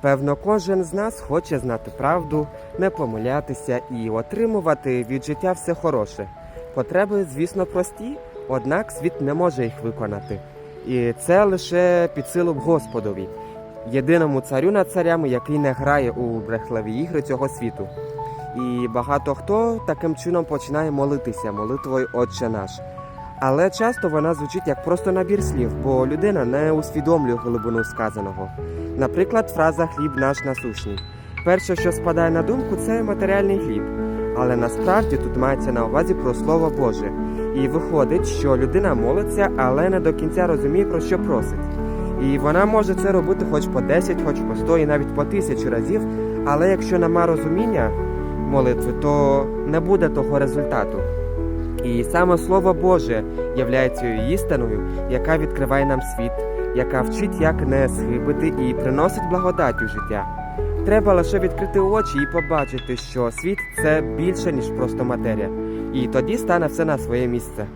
Певно, кожен з нас хоче знати правду, не помилятися і отримувати від життя все хороше. Потреби, звісно, прості, однак світ не може їх виконати. І це лише під Господові, єдиному царю над царями, який не грає у брехливі ігри цього світу. І багато хто таким чином починає молитися молитвою Отче наш. Але часто вона звучить як просто набір слів, бо людина не усвідомлює глибину сказаного. Наприклад, фраза хліб наш насущний. Перше, що спадає на думку, це матеріальний хліб. Але насправді тут мається на увазі про Слово Боже. І виходить, що людина молиться, але не до кінця розуміє, про що просить. І вона може це робити хоч по 10, хоч по 100 і навіть по тисячу разів. Але якщо нема розуміння молитви, то не буде того результату. І саме Слово Боже є цією істиною, яка відкриває нам світ, яка вчить, як не схибити і приносить благодать у життя. Треба лише відкрити очі і побачити, що світ це більше, ніж просто матерія. І тоді стане все на своє місце.